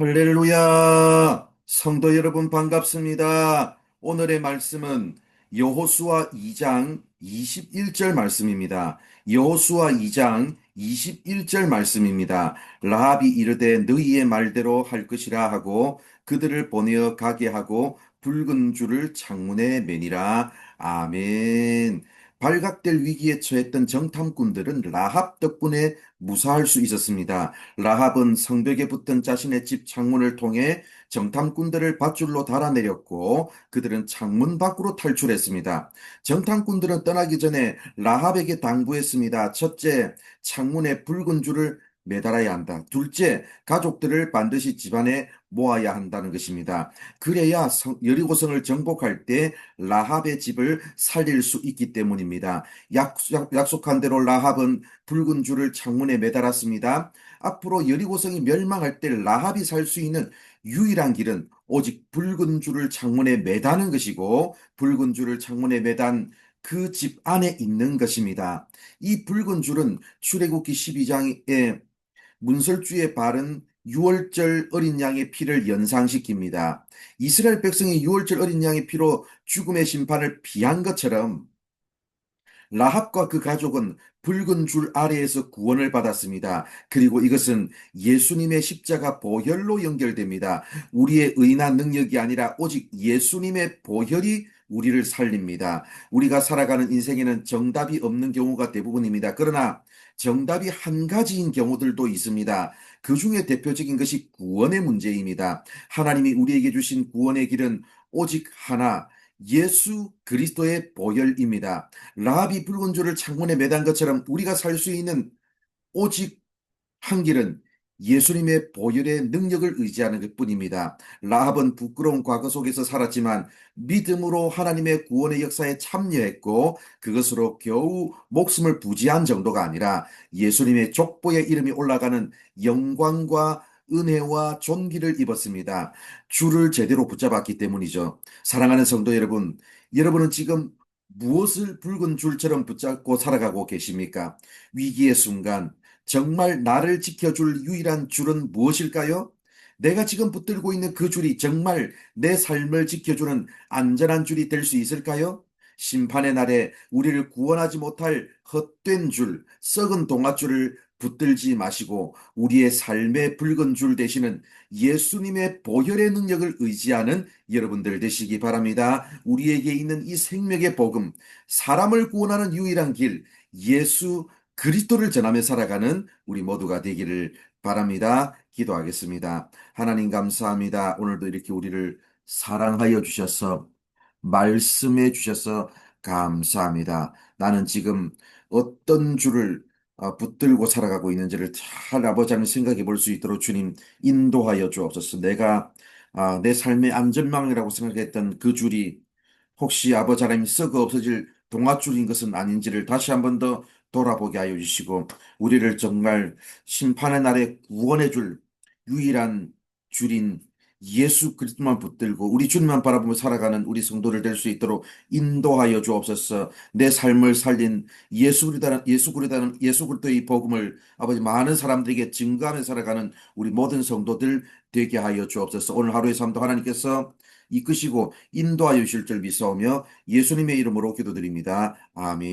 할렐루야! 성도 여러분 반갑습니다. 오늘의 말씀은 여호수아 2장 21절 말씀입니다. 여호수아 2장 21절 말씀입니다. 라합이 이르되 너희의 말대로 할 것이라 하고 그들을 보내어 가게 하고 붉은 줄을 창문에 매니라. 아멘. 발각될 위기에 처했던 정탐꾼들은 라합 덕분에 무사할 수 있었습니다. 라합은 성벽에 붙은 자신의 집 창문을 통해 정탐꾼들을 밧줄로 달아내렸고 그들은 창문 밖으로 탈출했습니다. 정탐꾼들은 떠나기 전에 라합에게 당부했습니다. 첫째, 창문에 붉은 줄을 매달아야 한다. 둘째, 가족들을 반드시 집안에 모아야 한다는 것입니다. 그래야 성, 여리고성을 정복할 때 라합의 집을 살릴 수 있기 때문입니다. 약속, 약속한 대로 라합은 붉은 줄을 창문에 매달았습니다. 앞으로 여리고성이 멸망할 때 라합이 살 수 있는 유일한 길은 오직 붉은 줄을 창문에 매다는 것이고 붉은 줄을 창문에 매단 그 집 안에 있는 것입니다. 이 붉은 줄은 출애굽기 12장에 문설주에 바른 유월절 어린 양의 피를 연상시킵니다. 이스라엘 백성이 유월절 어린 양의 피로 죽음의 심판을 피한 것처럼 라합과 그 가족은 붉은 줄 아래에서 구원을 받았습니다. 그리고 이것은 예수님의 십자가 보혈로 연결됩니다. 우리의 의나 능력이 아니라 오직 예수님의 보혈이 우리를 살립니다. 우리가 살아가는 인생에는 정답이 없는 경우가 대부분입니다. 그러나 정답이 한 가지인 경우들도 있습니다. 그 중에 대표적인 것이 구원의 문제입니다. 하나님이 우리에게 주신 구원의 길은 오직 하나, 예수 그리스도의 보혈입니다. 라합이 붉은 줄을 창문에 매단 것처럼 우리가 살 수 있는 오직 한 길은 예수님의 보혈의 능력을 의지하는 것 뿐입니다. 라합은 부끄러운 과거 속에서 살았지만 믿음으로 하나님의 구원의 역사에 참여했고 그것으로 겨우 목숨을 부지한 정도가 아니라 예수님의 족보의 이름이 올라가는 영광과 은혜와 존귀를 입었습니다. 줄을 제대로 붙잡았기 때문이죠. 사랑하는 성도 여러분, 여러분은 지금 무엇을 붉은 줄처럼 붙잡고 살아가고 계십니까? 위기의 순간, 정말 나를 지켜줄 유일한 줄은 무엇일까요? 내가 지금 붙들고 있는 그 줄이 정말 내 삶을 지켜주는 안전한 줄이 될 수 있을까요? 심판의 날에 우리를 구원하지 못할 헛된 줄, 썩은 동아줄을 붙들지 마시고 우리의 삶의 붉은 줄 되시는 예수님의 보혈의 능력을 의지하는 여러분들 되시기 바랍니다. 우리에게 있는 이 생명의 복음, 사람을 구원하는 유일한 길, 예수 그리스도를 전하며 살아가는 우리 모두가 되기를 바랍니다. 기도하겠습니다. 하나님 감사합니다. 오늘도 이렇게 우리를 사랑하여 주셔서 말씀해 주셔서 감사합니다. 나는 지금 어떤 줄을 어, 붙들고 살아가고 있는지를 잘 아버지 하나님 생각해 볼 수 있도록 주님 인도하여 주옵소서. 내가 아, 내 삶의 안전망이라고 생각했던 그 줄이 혹시 아버지 하나님 썩어 없어질 동아줄인 것은 아닌지를 다시 한 번 더 돌아보게 하여 주시고 우리를 정말 심판의 날에 구원해 줄 유일한 줄인 예수 그리스도만 붙들고 우리 주님만 바라보며 살아가는 우리 성도를 될 수 있도록 인도하여 주옵소서. 내 삶을 살린 예수 그리스도는 예수 그리스도는 예수 그리스도의 복음을 아버지 많은 사람들에게 증거하며 살아가는 우리 모든 성도들 되게 하여 주옵소서. 오늘 하루의 삶도 하나님께서 이끄시고 인도하여 주실 줄 믿사오며 예수님의 이름으로 기도드립니다. 아멘.